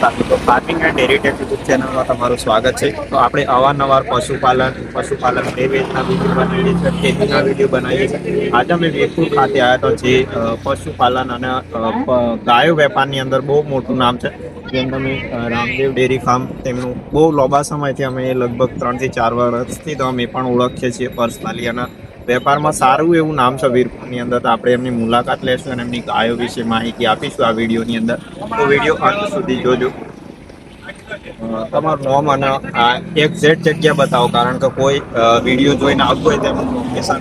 તો farming and dairy YouTube ચેનલમાં તમારું સ્વાગત છે. તો આપણે અવારનવાર પશુપાલન પશુપાલન બે વેચના વીડિયો બનાવીએ છીએ ખેતીના વીડિયો બનાવીએ છીએ. આજે અમે વેપુર ખાતે આવ્યા તો જે પશુપાલન અને ગાયો વેપારની અંદર બહુ મોટું નામ છે. જેમ તમે રામદેવ ડેરી ફાર્મ તેમનું બહુ લાંબા સમયથી અમે લગભગ ત્રણથી ચાર વર્ષથી તો અમે પણ ઓળખીએ છીએ પર્સનલી અને વેપારમાં સારું એવું નામ છે વીરપુરની અંદર, તો આપણે એમની મુલાકાત લેશું અને એમની ગાયો વિશે માહિતી આપીશું આ વિડીયોની અંદર. તો વીડિયો અંત સુધી જોજો. તમારું નામ અને આ એક્ઝેક્ટ જગ્યા બતાવો, કારણ કે કોઈ વીડિયો જોઈને આવતું હોય તેમનું લોકેશન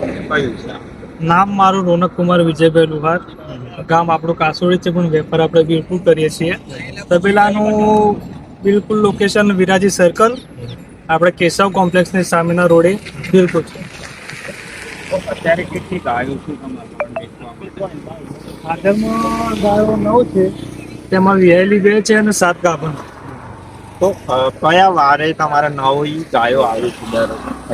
છે? નામ મારું રોનક કુમાર વિજયભાઈ લુહાર. ગામ આપણું કાસોડી છે, પણ વેપાર આપણે વીરપુર કરીએ છીએ. તબેલાનું બિલકુલ લોકેશન વિરાજી સર્કલ આપણે કેશવ કોમ્પ્લેક્સની સામેના રોડે બિલકુલ છે. અત્યારે કેટલી ગાયો છે તમારે હાજરમાં ગાયો નવ છે. તેમાં વિહેલી બે છે અને સાત ગાભણ તો કયા વારે તમારે નવી ગાયો આવી છે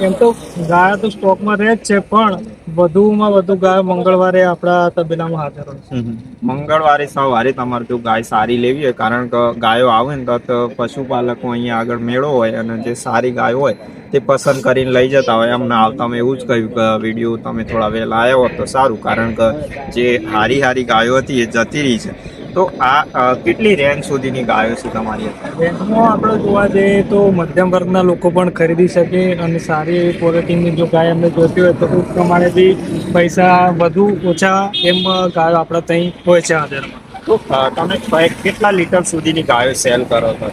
એમ તો ગાયો તો સ્ટોકમાં રહે જ છે પણ વધુમાં વધુ ગાયો મંગળવારે આપણા તબેલામાં હાજર હોય મંગળવારે સવારે તમારે જો ગાય સારી લેવી હોય, કારણ કે ગાયો આવે ને તો પશુપાલકો અહીંયા આગળ મેળો હોય અને જે સારી ગાયો હોય તે પસંદ કરીને લઈ જતા હોય. અમને આવતા અમે એવું જ કહ્યું કે વીડિયો તમે થોડા વહેલા આવ્યા હોત તો સારું, કારણ કે જે હારી હારી ગાયો હતી એ જતી રહી છે. તો આ કેટલી રેન્જ સુધીની ગાયો છે તમારી રેન્જમાં આપણે જોવા જઈએ તો મધ્યમ વર્ગના લોકો પણ ખરીદી શકે અને સારી એવી ક્વોલિટીની જો ગાય અમને જોતી હોય તો પ્રમાણે બી પૈસા વધુ ઓછા એમ ગાયો આપણા ત્યાં હોય છે હાજરમાં. તો તમે કેટલા લીટર સુધીની ગાયો સેલ કરો છો?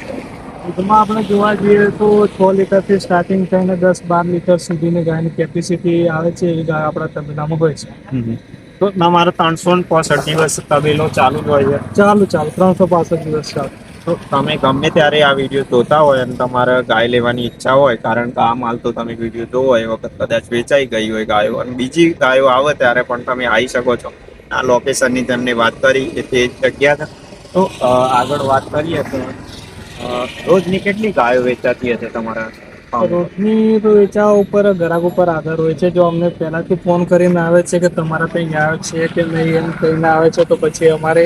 દૂધમાં આપણે જોવા જઈએ તો છ લીટરથી સ્ટાર્ટિંગ થઈને દસ બાર લીટર સુધીની ગાયની કેપેસિટી આવે છે એ ગાય આપણા તબેલામાં હોય છે. તો તમારે ત્રણસો ને પોસઠ દિવસ તબેલો ચાલુ જ હોય છે. ચાલુ ચાલુ. ત્રણસો પાસઠ દિવસ ચાલુ. તો તમે ગમે ત્યારે આ વીડિયો જોતા હોય અને તમારે ગાય લેવાની ઈચ્છા હોય કારણ કે આ માલ તો તમે વીડિયો જોવો એ વખત કદાચ વેચાઈ ગઈ હોય ગાયો અને બીજી ગાયો આવે ત્યારે પણ તમે આવી શકો છો. આ લોકેશનની તમને વાત કરી એ તે જગ્યા તો આગળ વાત કરીએ તો રોજની કેટલી ગાયો વેચાતી હશે તમારા તો વેચાવા ઉપર ગ્રાહક ઉપર આધાર હોય છે. જો અમને પહેલાથી ફોન કરીને આવે છે કે તમારા ત્યાં ગાયો છે કે નહીં એમ કહીને આવે છે તો પછી અમારે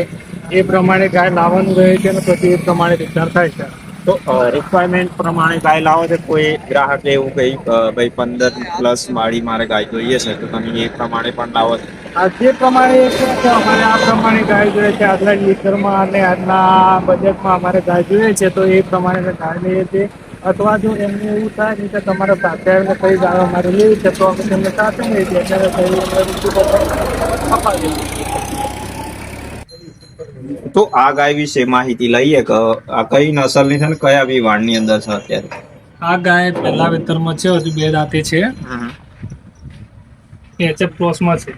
એ પ્રમાણે ગાય લાવવાનું રહે છે અને પછી એ પ્રમાણે વિચાર થાય છે. તો રિક્વાયરમેન્ટ પ્રમાણે ગાય લાવો તો કોઈ ગ્રાહક એવું કહી ભાઈ પંદર પ્લસ માળી મારે ગાય જોઈએ છે તો તમે એ પ્રમાણે પણ લાવો છો. આ જે પ્રમાણે છે અમારે આ પ્રમાણે ગાય જોઈએ છે. આટલા લીટરમાં અને આટલા બજેટમાં અમારે ગાય જોઈએ છે તો એ પ્રમાણે ગાય લઈએ છીએ. અથવા જો એમને એવું થાય કે તમારા સાથે કઈ ગાય અમારે લેવી છે તો અમે તેમને સાથે લઈ જઈએ. ત્યારે કઈ છીએ. તો આ ગાય વિશે માહિતી લઈએ કે આ કઈ નસલની છે ને કયા વિવાણની અંદર છે અત્યારે? આ ગાય પહેલા વેતરમાં છે હજુ બે દાંતે છે. એચએફ ક્રોસમાં છે.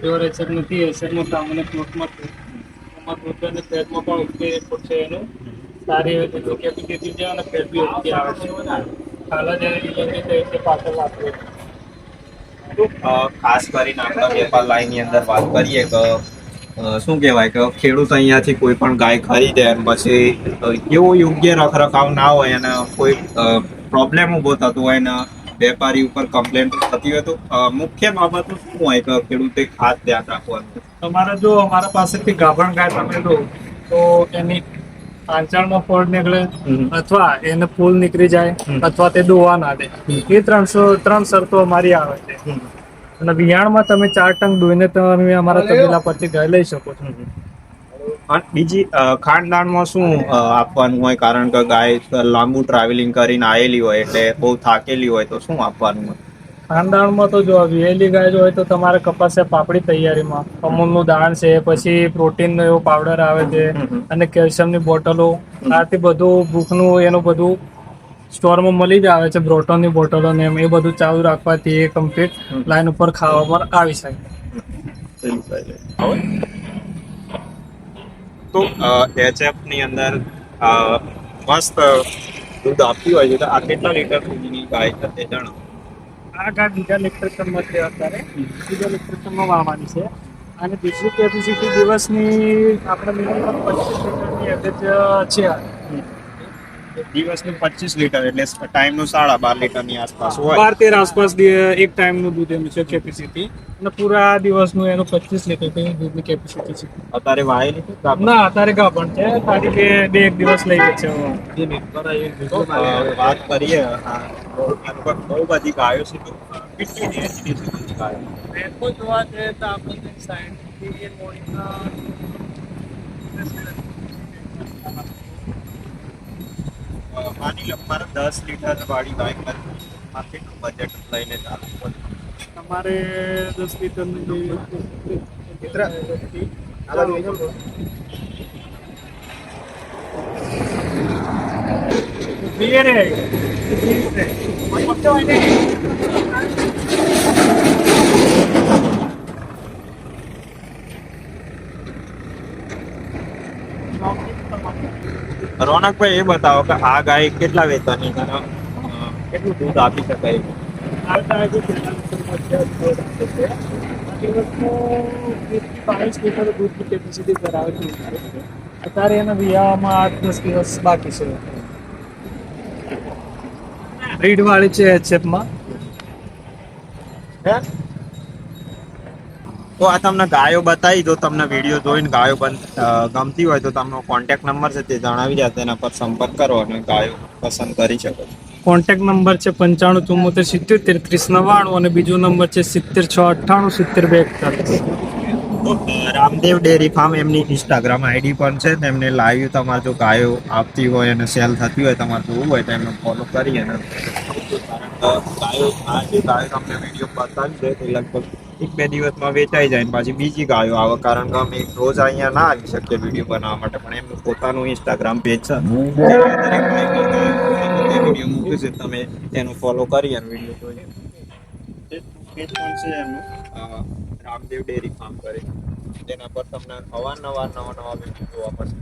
પ્યોર એચએફ નથી એચએફમાં સામાન્ય ક્રોસમાં છે. એમાં દૂધ અને ફેટમાં પણ ઉગતી છે એનું. સારી એવી બી કેપેસિટી છે અને ફેર બી ઓછી આવે છે. હાલ જ એની ડિલિવરી થઈ છે પાછળ વાપરે ખાસ કરીને આપણા વેપાર લાઈનની અંદર વાત કરીએ કે શું કહેવાય કે ખેડૂત અહીંયાથી કોઈ પણ ગાય ખરીદે અને પછી એવો યોગ્ય રખરખાવ ના હોય અને કોઈ પ્રોબ્લેમ ઊભો થતો હોય ને વેપારી ઉપર કમ્પ્લેન થતી હોય તો મુખ્ય બાબતો શું હોય કે ખેડૂતે ખાસ ધ્યાન રાખવાનું? તમારે જો અમારા પાસેથી ગાભણ ગાય તમે લો તો એની પાંચાળમાં ફોડ નીકળે અથવા એને ફૂલ નીકળી જાય અથવા તે દોવા ના દે. એ ત્રણસો ત્રણ શરતો અમારી આવે છે. અને વિયાણમાં તમે ચાર ટંગ દોઈને તમે અમારા તબેલા પરથી ગાય લઈ શકો છો. બીજી ખાનદાનમાં શું આપવાનું હોય? કારણ કે ગાય લાંબુ ટ્રાવેલિંગ કરીને આવેલી હોય એટલે બહુ થાકેલી હોય તો શું આપવાનું હોય? ખાનદાનમાં તો જો વિયેલી ગાય જો હોય તો તમારે કપાસ છે પાપડી તૈયારીમાં. અમૂલનું દાણ છે પછી પ્રોટીનનો એવો પાવડર આવે છે. અને કેલ્શિયમની બોટલો. આથી બધું ભૂખનું એનું બધું સ્ટોરમાં મળી જ આવે છે બ્રોટોનની બોટલો ને એમ. એ બધું ચાલુ રાખવાથી એ કમ્પ્લીટ. લાઈન ઉપર ખાવામાં આવી શકે. તો એચએફની અંદર મસ્ત દૂધ આપતી હોય છે. તો આ કેટલા લીટર સુધીની ગાય છે તે જણાવો. આ ગાય બીજા ઇલેક્ટ્રિશનમાં છે અત્યારે. બીજા ઇલેક્ટ્રિશનમાં વાવવાની છે. અને બીજી કેપેસિટી દિવસની આપણે મિનિમમ પચીસ લીટરની એવરેજ છે દિવસનું પચીસ લીટર એટલે ટાઈમનું સાડા બાર લીટરની આસપાસ હોય. બાર તેર આસપાસ એક ટાઈમનું દૂધ એનું છે કેપેસિટી અને પૂરા દિવસનું એનું પચીસ લીટર દૂધની કેપેસિટી છે. અત્યારે વાયેલી ના અત્યારે ગાભણ છે. ખાલી બે બે એક દિવસ લઈ ગઈ છે વાત કરીએ. હા, બહુ બધી ગાયો છે તો કેટલી ગાયો? જોવા જઈએ તો આપણે સાયન્ટિફિક મોર્નિંગના અ, માની લો મારે દસ લીટર વાળી ગાય નથી બજેટ લઈને ચાલુ પડે તમારે દસ લીટરની મિત્ર, આ બાજુ રોનકભાઈ એ બતાવો કે આ ગાય કેટલા અ, કેટલું દૂધ આપી શકાય? બાવીસ લીટર દૂધની કેપેસિટી ધરાવે છે અત્યારે એના વિયામાં આઠ દસ દિવસ બાકી છે. બ્રીડ વાળી છે એચએફમાં તો આ તમને ગાયો બતાવી દો તમને વીડિયો જોઈને ગાયો ગમતી હોય તો તમને કોન્ટેક્ટ નંબર છે તે જણાવી જાય તેના પર સંપર્ક કરો અને ગાયો પસંદ કરી શકો કોન્ટેક્ટ નંબર છે પંચાણું ચુમ્મોતેર સિત્તોતેર ત્રીસ નવ્વાણું અને બીજો નંબર છે સિત્તેર છ અઠ્ઠાણું સિત્તેર બે એકતાલીસ રામદેવ ડેરી ફાર્મ એમની ઇન્સ્ટાગ્રામ આઈડી પણ છે તેમને લાઈવ તમારે જો ગાયો આપતી હોય અને સેલ થતી હોય તમારે જોવું હોય તો એમને ફોલો કરી અને ગાયો આ જે ગાયો તમને વીડિયો બતાવી છે તે લગભગ એક બે દિવસમાં વેચાઈ જાય ને પાછી બીજી ગાયો આવે. કારણ કે અમે રોજ અહીંયા ના આવી શકીએ વીડિયો બનાવવા માટે પણ એમનું પોતાનું ઇન્સ્ટાગ્રામ પેજ છે. વીડિયો મૂકે છે તમે એનો ફોલો કરી અને વીડિયો જોઈ. પેજ પણ છે એમનું રામદેવ ડેરી ફાર્મ કરી. તેના પર તમને અવારનવાર નવા નવા વીડિયો જોવા મળશે